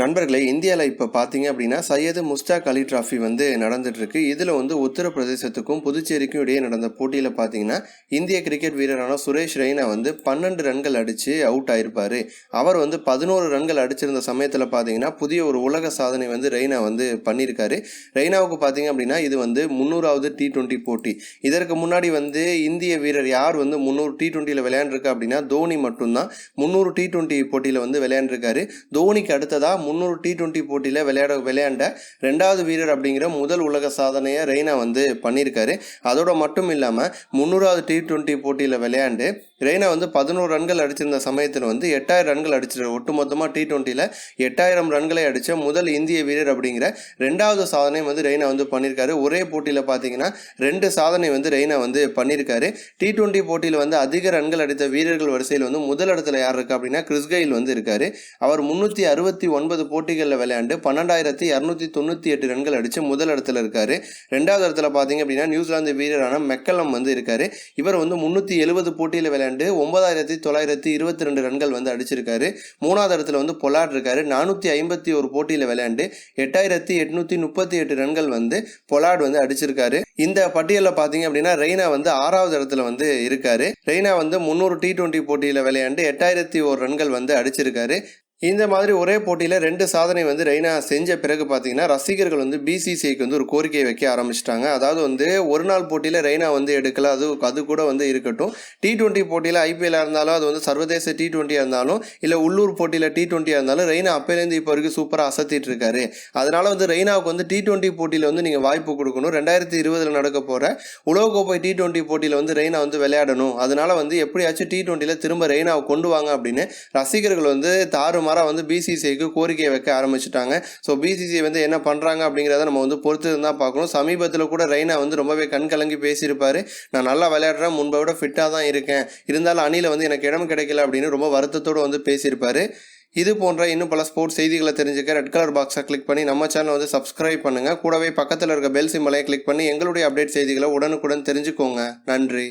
நண்பர்களே இந்தியாவில் இப்போ பார்த்தீங்க அப்படின்னா சையது முஸ்டாக் அலி டிராஃபி வந்து நடந்துட்டுருக்கு. இதில் வந்து உத்தரப்பிரதேசத்துக்கும் புதுச்சேரிக்கும் இடையே நடந்த போட்டியில் பார்த்தீங்கன்னா இந்திய கிரிக்கெட் வீரரான சுரேஷ் ரெய்னா வந்து பன்னெண்டு ரன்கள் அடித்து அவுட் ஆயிருப்பார். அவர் வந்து பதினோரு ரன்கள் அடிச்சிருந்த சமயத்தில் பார்த்தீங்கன்னா புதிய ஒரு உலக சாதனை வந்து ரெய்னா வந்து பண்ணியிருக்காரு ரெய்னாவுக்கு பார்த்தீங்க அப்படின்னா இது வந்து முந்நூறாவது டி ட்வெண்ட்டி போட்டி. இதற்கு முன்னாடி வந்து இந்திய வீரர் யார் வந்து முந்நூறு டி டுவெண்ட்டியில் விளையாண்டுருக்கா அப்படின்னா தோனி மட்டும்தான் முந்நூறு டி ட்வெண்ட்டி போட்டியில் வந்து விளையாண்டுருக்காரு. தோனிக்கு அடுத்ததாக முந்நூறு டி டுவெண்ட்டி போட்டியில் விளையாட விளையாண்ட ரெண்டாவது வீரர் அப்படிங்கிற முதல் உலக சாதனையை ரெய்னா வந்து பண்ணியிருக்காரு. அதோட மட்டும் இல்லாமல் முந்நூறாவது டி டுவெண்ட்டி போட்டியில் விளையாண்டு ரெய்னா வந்து பதினோரு ரன்கள் அடிச்சிருந்த சமயத்தில் வந்து எட்டாயிரம் ரன்கள் அடிச்சிருக்காரு ஒட்டுமொத்தமாக டி டுவெண்ட்டியில் எட்டாயிரம் ரன்களை அடித்த முதல் இந்திய வீரர் அப்படிங்கிற ரெண்டாவது சாதனை வந்து ரெய்னா வந்து பண்ணியிருக்காரு ஒரே போட்டியில் பார்த்தீங்கன்னா ரெண்டு சாதனை வந்து ரெய்னா வந்து பண்ணியிருக்காரு டி டுவெண்ட்டி போட்டியில் வந்து அதிக ரன்கள் அடித்த வீரர்கள் வரிசையில் வந்து முதல் இடத்துல யார் இருக்கா அப்படின்னா கிறிஸ்கெயில் வந்து இருக்காரு. அவர் முந்நூற்றி அறுபத்தி ஒன்பது போட்டிகளில் விளையாண்டு பன்னெண்டாயிரத்தி இரநூத்தி தொண்ணூற்றி எட்டு ரன்கள் அடித்து முதல் இடத்துல இருக்காரு. ரெண்டாவது இடத்துல பார்த்தீங்க அப்படின்னா நியூசிலாந்து வீரரான மெக்கலம் வந்து இருக்காரு. இவர் வந்து முந்நூற்றி எழுபது போட்டியில் விளையாண்டு ஒன்பதாயிரத்தி தொள்ளாயிரத்தி இருபத்தி ரெண்டு ரன்கள் வந்து அடிச்சிருக்காரு. மூணாவது இடத்துல வந்து பொலாட் இருக்காரு. நானூற்றி ஐம்பத்தி ஒரு போட்டியில் விளையாண்டு எட்டாயிரத்தி எட்நூற்றி முப்பத்தி எட்டு ரன்கள் வந்து பொலாட் வந்து அடிச்சிருக்காரு. இந்த பட்டியலில் பார்த்தீங்க அப்படின்னா ரெய்னா வந்து ஆறாவது இடத்துல வந்து இருக்காரு. ரெய்னா வந்து முந்நூறு டி டுவெண்ட்டி போட்டியில் விளையாண்டு எட்டாயிரத்தி ஒரு ரன்கள் வந்து அடிச்சிருக்காரு. இந்த மாதிரி ஒரே போட்டியில் ரெண்டு சாதனை வந்து ரெய்னா செஞ்ச பிறகு பார்த்தீங்கன்னா ரசிகர்கள் வந்து பிசிசிஐக்கு வந்து ஒரு கோரிக்கையை வைக்க ஆரம்பிச்சிட்டாங்க. அதாவது வந்து ஒரு நாள் போட்டியில் ரெய்னா வந்து எடுக்கல. அது அது கூட வந்து இருக்கட்டும். டி டுவெண்ட்டி போட்டியில் ஐபிஎல்லாக இருந்தாலும் அது வந்து சர்வதேச டி டுவெண்ட்டியாக இருந்தாலும் இல்லை உள்ளூர் போட்டியில் டி டுவெண்ட்டியாக இருந்தாலும் ரெய்னா அப்போலேருந்து இப்போ வரைக்கும் சூப்பராக அசத்திட்டு இருக்காரு. அதனால வந்து ரெய்னாவுக்கு வந்து டி டுவெண்ட்டி போட்டியில் வந்து நீங்கள் வாய்ப்பு கொடுக்கணும். ரெண்டாயிரத்தி இருபதில் நடக்க போகிற உலகக்கோப்பை டி டுவெண்ட்டி போட்டியில் வந்து ரெய்னா வந்து விளையாடணும். அதனால வந்து எப்படியாச்சும் டி டுவெண்ட்டியில் திரும்ப ரெய்னாவை கொண்டு வாங்க அப்படின்னு ரசிகர்கள் வந்து தாறுமாறாக வந்து பிசிசிஐக்கு கோரிக்கை வைக்க ஆரம்பிச்சிட்டாங்க. ஸோ பிசிசிஐ வந்து என்ன பண்ணுறாங்க அப்படிங்கிறத நம்ம வந்து பொறுத்து தான் பார்க்கணும். சமீபத்தில் கூட ரெய்னா வந்து ரொம்பவே கண் கலங்கி பேசியிருப்பார். நான் நல்லா விளையாடுறேன் முன்பை விட ஃபிட்டாக தான் இருக்கேன். இருந்தாலும் அணியில் வந்து எனக்கு இடம் கிடைக்கல அப்படின்னு ரொம்ப வருத்தத்தோடு வந்து பேசியிருப்பார். இது போன்ற இன்னும் பல ஸ்போர்ட்ஸ் செய்திகளை தெரிஞ்சுக்க ரெட் கலர் பாக்ஸை கிளிக் பண்ணி நம்ம சேனலை வந்து சப்ஸ்கிரைப் பண்ணுங்கள் கூடவே பக்கத்தில் இருக்க பெல் சிம்மலை கிளிக் பண்ணி எங்களுடைய அப்டேட் செய்திகளை உடனுக்குடன் தெரிஞ்சுக்கோங்க. நன்றி.